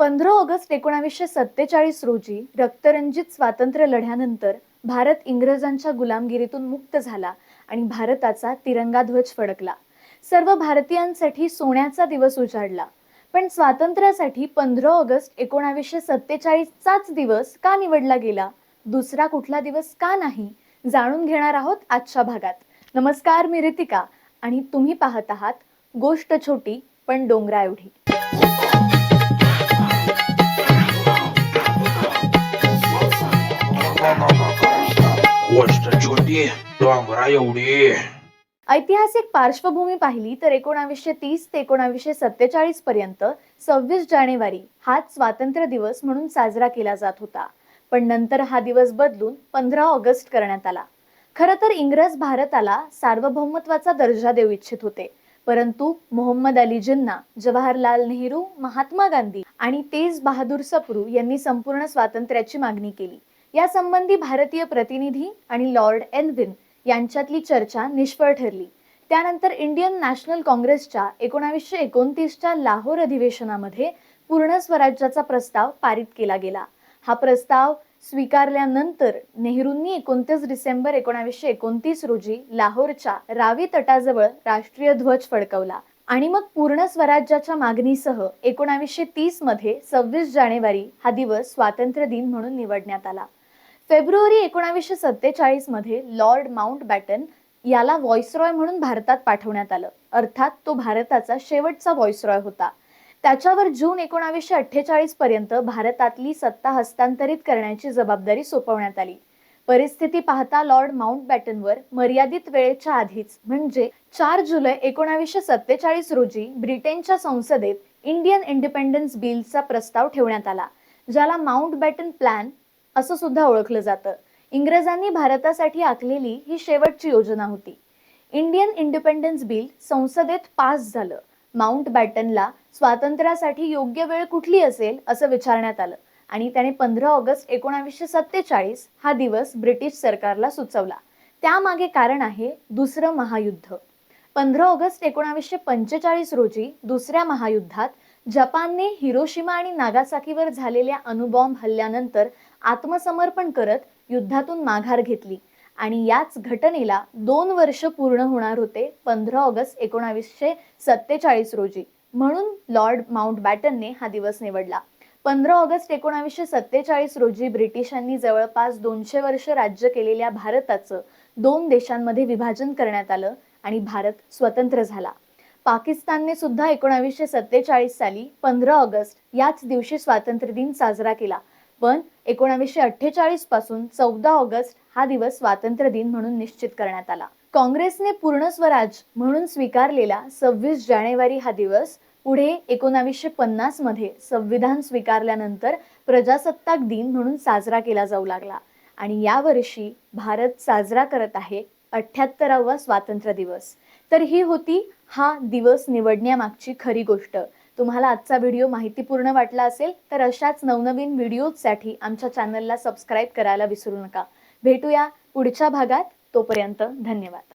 पंधरा ऑगस्ट एकोणावीसशे सत्तेचाळीस रोजी रक्तरंजित स्वातंत्र्य लढ्यानंतर भारत इंग्रजांच्या गुलामगिरीतून मुक्त झाला आणि भारताचा तिरंगा ध्वज फडकला. सर्व भारतीयांसाठी सोन्याचा दिवस उजाडला. पण स्वातंत्र्यासाठी पंधरा ऑगस्ट एकोणावीसशे सत्तेचाळीसचाच दिवस का निवडला गेला? दुसरा कुठला दिवस का नाही? जाणून घेणार आहोत आजच्या भागात. नमस्कार मी रितिका आणि तुम्ही पाहत आहात गोष्ट छोटी पण डोंगरा एवढी गोष्ट डोंगरा एवढी ऐतिहासिक पार्श्वभूमी पाहिली तर एकोणावीसशे तीस ते एकोणावीसशे सत्तेचाळीस पर्यंत सव्वीस जानेवारी हाच स्वातंत्र्य दिवस म्हणून साजरा केला जात होता. पण नंतर हा दिवस बदलून पंधरा ऑगस्ट करण्यात आला. खरं तर इंग्रज भारताला सार्वभौमत्वाचा दर्जा देऊ इच्छित होते. परंतु मोहम्मद अली जिन्ना जवाहरलाल नेहरू महात्मा गांधी आणि तेज बहादूर सप्रू यांनी संपूर्ण स्वातंत्र्याची मागणी केली. यासंबंधी भारतीय प्रतिनिधी आणि लॉर्ड एनविन यांच्यातली चर्चा निष्फळ ठरली. त्यानंतर इंडियन नॅशनल काँग्रेसच्या एकोणावीसशे एकोणतीसच्या लाहोर अधिवेशनामध्ये पूर्ण स्वराज्याचा प्रस्ताव पारित केला गेला. हा प्रस्ताव स्वीकारल्यानंतर नेहरूंनी एकोणतीस डिसेंबर एकोणावीसशे एकोणतीस रोजी लाहोरच्या रावी तटाजवळ राष्ट्रीय ध्वज फडकवला आणि मग पूर्ण स्वराज्याच्या मागणीसह एकोणावीसशे तीसमध्ये सव्वीस जानेवारी हा दिवस स्वातंत्र्य दिन म्हणून निवडण्यात आला. फेब्रुवारी एकोणावीसशे सत्तेचाळीसमध्ये लॉर्ड माउंट बॅटन याला व्हॉइसरॉय म्हणून भारतात पाठवण्यात आलं. अर्थात तो भारताचा शेवटचा व्हॉइसरॉय होता. त्याच्यावर जून एकोणावीसशे अठ्ठेचाळीस पर्यंत भारतातली सत्ता हस्तांतरित करण्याची जबाबदारी सोपवण्यात आली. परिस्थिती पाहता लॉर्ड माउंट बॅटनवर मर्यादित वेळेच्या आधीच म्हणजे चार जुलै एकोणावीसशे सत्तेचाळीस रोजी ब्रिटनच्या संसदेत इंडियन इंडिपेंडन्स बिलचा प्रस्ताव ठेवण्यात आला ज्याला माउंट बॅटन प्लॅन असं सुद्धा ओळखलं जातं. इंग्रजांनी भारतासाठी आखलेली ही शेवटची योजना होती. इंडियन इंडिपेंडन्स बिल संसदेत पास झालं. माउंट बॅटनला स्वातंत्र्यासाठी योग्य वेळ कुठली असेल असं विचारण्यात आलं आणि त्याने पंधरा ऑगस्ट एकोणावीसशे सत्तेचाळीस हा दिवस ब्रिटिश सरकारला सुचवला. त्यामागे कारण आहे दुसरं महायुद्ध. पंधरा ऑगस्ट एकोणावीसशे पंचेचाळीस रोजी दुसऱ्या महायुद्धात जपानने हिरोशिमा आणि नागासाकीवर झालेल्या अणुबॉम्ब हल्ल्यानंतर आत्मसमर्पण करत युद्धातून माघार घेतली. आणि याच घटनेला दोन वर्ष पूर्ण होणार होते पंधरा ऑगस्ट एकोणावीसशे सत्तेचाळीस रोजी. म्हणून लॉर्ड माउंट बॅटनने हा दिवस निवडला. पंधरा ऑगस्ट एकोणावीसशे सत्तेचाळीस रोजी ब्रिटिशांनी जवळपास दोनशे वर्ष राज्य केलेल्या भारताचं दोन देशांमध्ये विभाजन करण्यात आलं आणि भारत स्वतंत्र झाला. पाकिस्तानने सुद्धा एकोणावीसशे सत्तेचाळीस साली पंधरा ऑगस्ट याच दिवशी स्वातंत्र्य दिन साजरा केला. पण एकोणावीसशे अठ्ठेचाळीसपासून चौदा ऑगस्ट हा दिवस स्वातंत्र्य दिन म्हणून निश्चित करण्यात आला. काँग्रेसने पूर्ण स्वराज म्हणून स्वीकारलेला सव्वीस जानेवारी हा दिवस पुढे एकोणावीसशे पन्नासमध्ये संविधान स्वीकारल्यानंतर प्रजासत्ताक दिन म्हणून साजरा केला जाऊ लागला. आणि यावर्षी भारत साजरा करत आहे अठ्ठ्याहत्तरावा स्वातंत्र्य दिवस. तर ही होती हा दिवस निवडण्यामागची खरी गोष्ट. तुम्हाला आजचा व्हिडिओ माहितीपूर्ण वाटला असेल तर अशाच नवनवीन व्हिडिओजसाठी आमच्या चॅनलला सबस्क्राईब करायला विसरू नका. भेटूया पुढच्या भागात. तोपर्यंत धन्यवाद.